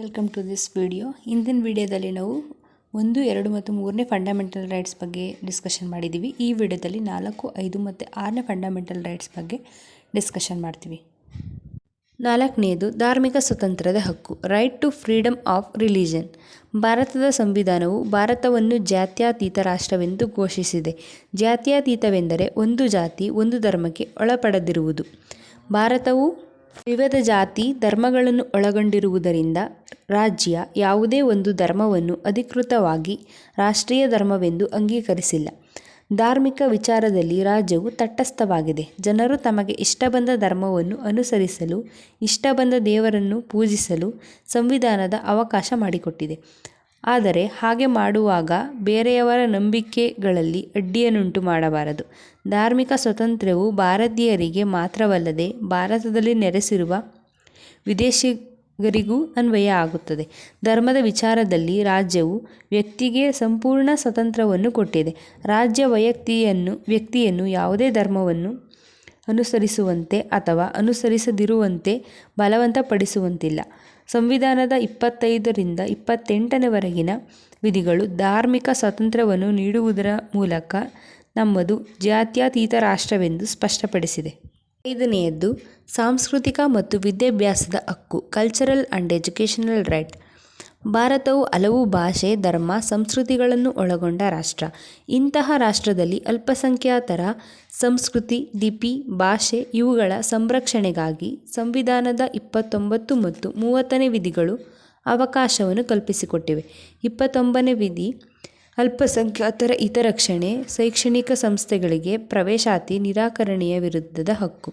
Welcome to this video ಇಂದಿನ ವಿಡಿಯೋದಲ್ಲಿ ನಾವು ಒಂದು, ಎರಡು ಮತ್ತು ಮೂರನೇ ಫಂಡಮೆಂಟಲ್ ರೈಟ್ಸ್ ಬಗ್ಗೆ ಡಿಸ್ಕಷನ್ ಮಾಡಿದ್ದೀವಿ ಈ ವಿಡಿಯೋದಲ್ಲಿ ನಾಲ್ಕು, ಐದು ಮತ್ತು ಆರನೇ ಫಂಡಮೆಂಟಲ್ ರೈಟ್ಸ್ ಬಗ್ಗೆ ಡಿಸ್ಕಷನ್ ಮಾಡ್ತೀವಿ. ನಾಲ್ಕನೆಯದು ಧಾರ್ಮಿಕ ಸ್ವತಂತ್ರದ ಹಕ್ಕು right to freedom of religion ಭಾರತದ ಸಂವಿಧಾನವು ಭಾರತವನ್ನು ಜಾತ್ಯತೀತ ರಾಷ್ಟ್ರವೆಂದು ಘೋಷಿಸಿದೆ. ಜಾತ್ಯತೀತವೆಂದರೆ ಒಂದು ಜಾತಿ, ಒಂದು ಧರ್ಮಕ್ಕೆ ಒಳಪಡದಿರುವುದು. ಭಾರತವು ವಿವಿಧ ಜಾತಿ, ಧರ್ಮಗಳನ್ನು ಒಳಗೊಂಡಿರುವುದರಿಂದ ರಾಜ್ಯ ಯಾವುದೇ ಒಂದು ಧರ್ಮವನ್ನು ಅಧಿಕೃತವಾಗಿ ರಾಷ್ಟ್ರೀಯ ಧರ್ಮವೆಂದು ಅಂಗೀಕರಿಸಿಲ್ಲ. ಧಾರ್ಮಿಕ ವಿಚಾರದಲ್ಲಿ ರಾಜ್ಯವು ತಟಸ್ಥವಾಗಿದೆ. ಜನರು ತಮಗೆ ಇಷ್ಟ ಬಂದ ಧರ್ಮವನ್ನು ಅನುಸರಿಸಲು ಇಷ್ಟ ಬಂದ ದೇವರನ್ನು ಪೂಜಿಸಲು ಸಂವಿಧಾನದ ಅವಕಾಶ ಮಾಡಿಕೊಟ್ಟಿದೆ. ಆದರೆ ಹಾಗೆ ಮಾಡುವಾಗ ಬೇರೆಯವರ ನಂಬಿಕೆಗಳಲ್ಲಿ ಅಡ್ಡಿಯನ್ನುಂಟು ಮಾಡಬಾರದು. ಧಾರ್ಮಿಕ ಸ್ವಾತಂತ್ರ್ಯವು ಭಾರತೀಯರಿಗೆ ಮಾತ್ರವಲ್ಲದೆ ಭಾರತದಲ್ಲಿ ನೆಲೆಸಿರುವ ವಿದೇಶಿಗರಿಗೂ ಅನ್ವಯ ಆಗುತ್ತದೆ. ಧರ್ಮದ ವಿಚಾರದಲ್ಲಿ ರಾಜ್ಯವು ವ್ಯಕ್ತಿಗೆ ಸಂಪೂರ್ಣ ಸ್ವತಂತ್ರವನ್ನು ಕೊಟ್ಟಿದೆ. ರಾಜ್ಯ ವೈಯಕ್ತಿಯನ್ನು, ವ್ಯಕ್ತಿಯನ್ನು ಯಾವುದೇ ಧರ್ಮವನ್ನು ಅನುಸರಿಸುವಂತೆ ಅಥವಾ ಅನುಸರಿಸದಿರುವಂತೆ ಬಲವಂತಪಡಿಸುವಂತಿಲ್ಲ. ಸಂವಿಧಾನದ ಇಪ್ಪತ್ತೈದರಿಂದ ಇಪ್ಪತ್ತೆಂಟನೆವರೆಗಿನ ವಿಧಿಗಳು ಧಾರ್ಮಿಕ ಸ್ವಾತಂತ್ರ್ಯವನ್ನು ನೀಡುವುದರ ಮೂಲಕ ನಮ್ಮದು ಜಾತ್ಯತೀತ ರಾಷ್ಟ್ರವೆಂದು ಸ್ಪಷ್ಟಪಡಿಸಿದೆ. ಐದನೆಯದ್ದು, ಸಾಂಸ್ಕೃತಿಕ ಮತ್ತು ವಿದ್ಯಾಭ್ಯಾಸದ ಹಕ್ಕು ಕಲ್ಚರಲ್ ಆ್ಯಂಡ್ ಎಜುಕೇಷನಲ್ ರೈಟ್ ಭಾರತವು ಹಲವು ಭಾಷೆ, ಧರ್ಮ, ಸಂಸ್ಕೃತಿಗಳನ್ನು ಒಳಗೊಂಡ ರಾಷ್ಟ್ರ. ಇಂತಹ ರಾಷ್ಟ್ರದಲ್ಲಿ ಅಲ್ಪಸಂಖ್ಯಾತರ ಸಂಸ್ಕೃತಿ, ಲಿಪಿ, ಭಾಷೆ ಇವುಗಳ ಸಂರಕ್ಷಣೆಗಾಗಿ ಸಂವಿಧಾನದ ಇಪ್ಪತ್ತೊಂಬತ್ತು ಮತ್ತು ಮೂವತ್ತನೇ ವಿಧಿಗಳು ಅವಕಾಶವನ್ನು ಕಲ್ಪಿಸಿಕೊಟ್ಟಿವೆ. ಇಪ್ಪತ್ತೊಂಬನೇ ವಿಧಿ ಅಲ್ಪಸಂಖ್ಯಾತರ ಹಿತರಕ್ಷಣೆ ಶೈಕ್ಷಣಿಕ ಸಂಸ್ಥೆಗಳಿಗೆ ಪ್ರವೇಶಾತಿ ನಿರಾಕರಣೆಯ ವಿರುದ್ಧದ ಹಕ್ಕು.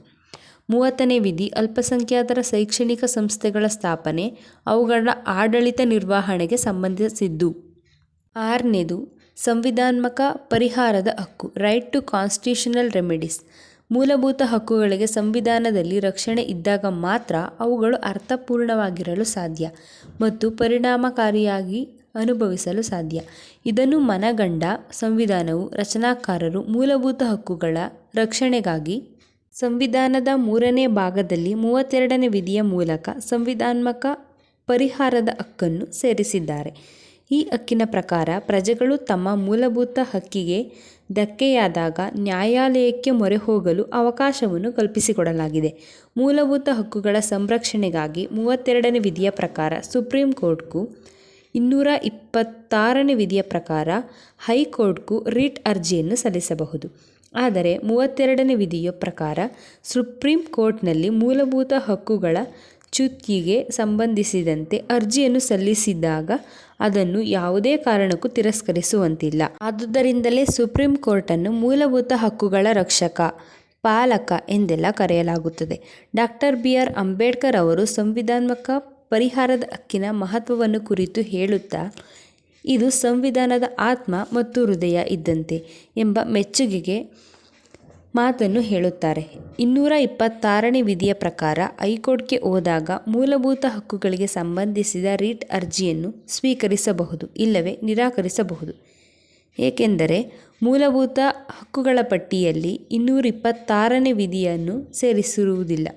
ಮೂವತ್ತನೇ ವಿಧಿ, ಅಲ್ಪಸಂಖ್ಯಾತರ ಶೈಕ್ಷಣಿಕ ಸಂಸ್ಥೆಗಳ ಸ್ಥಾಪನೆ, ಅವುಗಳ ಆಡಳಿತ ನಿರ್ವಹಣೆಗೆ ಸಂಬಂಧಿಸಿದ್ದು. ಆರನೇದು, ಸಂವಿಧಾನಾತ್ಮಕ ಪರಿಹಾರದ ಹಕ್ಕು ರೈಟ್ ಟು ಕಾನ್ಸ್ಟಿಟ್ಯೂಷನಲ್ ರೆಮಿಡೀಸ್ ಮೂಲಭೂತ ಹಕ್ಕುಗಳಿಗೆ ಸಂವಿಧಾನದಲ್ಲಿ ರಕ್ಷಣೆ ಇದ್ದಾಗ ಮಾತ್ರ ಅವುಗಳು ಅರ್ಥಪೂರ್ಣವಾಗಿರಲು ಸಾಧ್ಯ ಮತ್ತು ಪರಿಣಾಮಕಾರಿಯಾಗಿ ಅನುಭವಿಸಲು ಸಾಧ್ಯ. ಇದನ್ನು ಮನಗಂಡ ಸಂವಿಧಾನವು ರಚನಾಕಾರರು ಮೂಲಭೂತ ಹಕ್ಕುಗಳ ರಕ್ಷಣೆಗಾಗಿ ಸಂವಿಧಾನದ ಮೂರನೇ ಭಾಗದಲ್ಲಿ ಮೂವತ್ತೆರಡನೇ ವಿಧಿಯ ಮೂಲಕ ಸಂವಿಧಾನಾತ್ಮಕ ಪರಿಹಾರದ ಹಕ್ಕನ್ನು ಸೇರಿಸಿದ್ದಾರೆ. ಈ ಹಕ್ಕಿನ ಪ್ರಕಾರ ಪ್ರಜೆಗಳು ತಮ್ಮ ಮೂಲಭೂತ ಹಕ್ಕಿಗೆ ಧಕ್ಕೆಯಾದಾಗ ನ್ಯಾಯಾಲಯಕ್ಕೆ ಮೊರೆ ಹೋಗಲು ಅವಕಾಶವನ್ನು ಕಲ್ಪಿಸಿಕೊಡಲಾಗಿದೆ. ಮೂಲಭೂತ ಹಕ್ಕುಗಳ ಸಂರಕ್ಷಣೆಗಾಗಿ ಮೂವತ್ತೆರಡನೇ ವಿಧಿಯ ಪ್ರಕಾರ ಸುಪ್ರೀಂ ಕೋರ್ಟ್ಗೂ ಇನ್ನೂರ ಇಪ್ಪತ್ತಾರನೇ ವಿಧಿಯ ಪ್ರಕಾರ ಹೈಕೋರ್ಟ್ಗೂ ರಿಟ್ ಅರ್ಜಿಯನ್ನು ಸಲ್ಲಿಸಬಹುದು. ಆದರೆ ಮೂವತ್ತೆರಡನೇ ವಿಧಿಯ ಪ್ರಕಾರ ಸುಪ್ರೀಂ ಕೋರ್ಟ್ನಲ್ಲಿ ಮೂಲಭೂತ ಹಕ್ಕುಗಳ ಚ್ಯುತಿಗೆ ಸಂಬಂಧಿಸಿದಂತೆ ಅರ್ಜಿಯನ್ನು ಸಲ್ಲಿಸಿದಾಗ ಅದನ್ನು ಯಾವುದೇ ಕಾರಣಕ್ಕೂ ತಿರಸ್ಕರಿಸುವಂತಿಲ್ಲ. ಆದುದರಿಂದಲೇ ಸುಪ್ರೀಂ ಕೋರ್ಟನ್ನು ಮೂಲಭೂತ ಹಕ್ಕುಗಳ ರಕ್ಷಕ, ಪಾಲಕ ಎಂದೆಲ್ಲ ಕರೆಯಲಾಗುತ್ತದೆ. ಡಾಕ್ಟರ್ ಬಿ ಆರ್ ಅಂಬೇಡ್ಕರ್ ಅವರು ಸಂವಿಧಾನಾತ್ಮಕ ಪರಿಹಾರದ ಹಕ್ಕಿನ ಮಹತ್ವವನ್ನು ಕುರಿತು ಹೇಳುತ್ತಾ, ಇದು ಸಂವಿಧಾನದ ಆತ್ಮ ಮತ್ತು ಹೃದಯ ಇದ್ದಂತೆ ಎಂಬ ಮೆಚ್ಚುಗೆಗೆ ಮಾತನ್ನು ಹೇಳುತ್ತಾರೆ. ಇನ್ನೂರ ಇಪ್ಪತ್ತಾರನೇ ವಿಧಿಯ ಪ್ರಕಾರ ಹೈಕೋರ್ಟ್ಗೆ ಹೋದಾಗ ಮೂಲಭೂತ ಹಕ್ಕುಗಳಿಗೆ ಸಂಬಂಧಿಸಿದ ರಿಟ್ ಅರ್ಜಿಯನ್ನು ಸ್ವೀಕರಿಸಬಹುದು, ಇಲ್ಲವೇ ನಿರಾಕರಿಸಬಹುದು. ಏಕೆಂದರೆ ಮೂಲಭೂತ ಹಕ್ಕುಗಳ ಪಟ್ಟಿಯಲ್ಲಿ ಇನ್ನೂರ ಇಪ್ಪತ್ತಾರನೇ ವಿಧಿಯನ್ನು ಸೇರಿಸಿರುವುದಿಲ್ಲ.